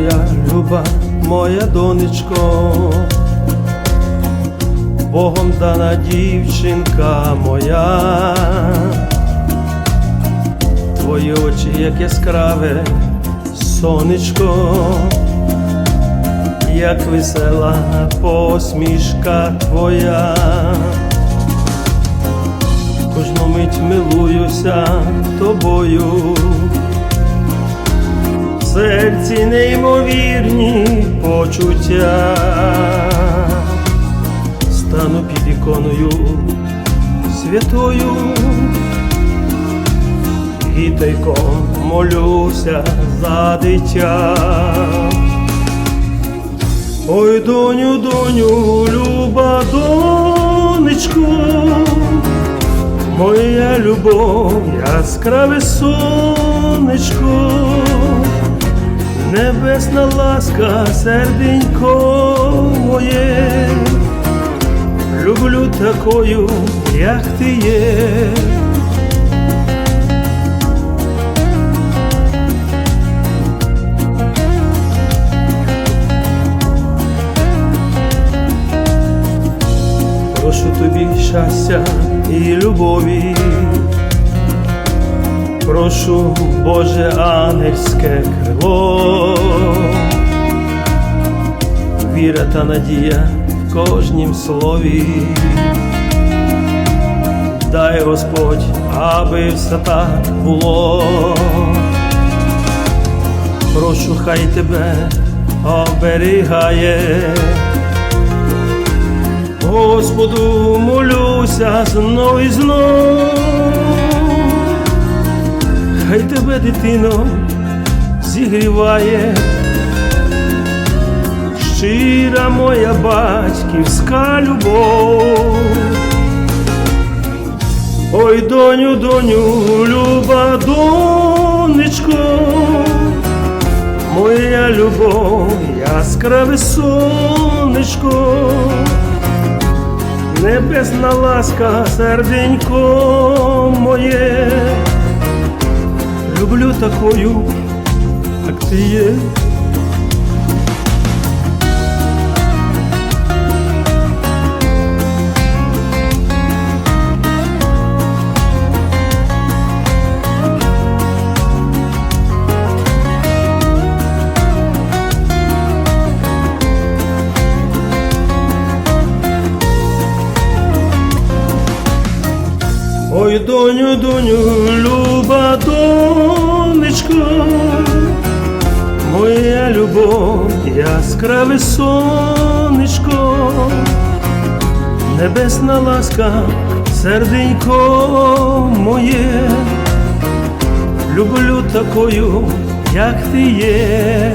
моя люба, моя донечко, Богом дана дівчинка моя, твої очі, як яскраве сонечко, як весела посмішка твоя, кожну мить милуюся тобою серці неймовірні почуття, стану під іконою святою, і тайком молюся за дитя. Ой, доню, доню, люба донечко, моя любов, яскраве сонечко, небесна ласка, серденько моє, люблю такою, як ти є. Прошу тобі щастя і любові, прошу Боже ангельське крило, віра та надія в кожнім слові, дай Господь, аби все так було. Прошу, хай тебе оберігає. Господу молюся знов і знов, хай тебе, дитино, зігріває, щира моя батьківська любов. Ой, доню, доню, люба донечко, моя любов, яскраве сонечко. Небесна ласка, серденько моє, люблю такою, як ти є. Ой, доню, доню, люба яскраве сонечко, небесна ласка, серденько моє, люблю такою, як ти є.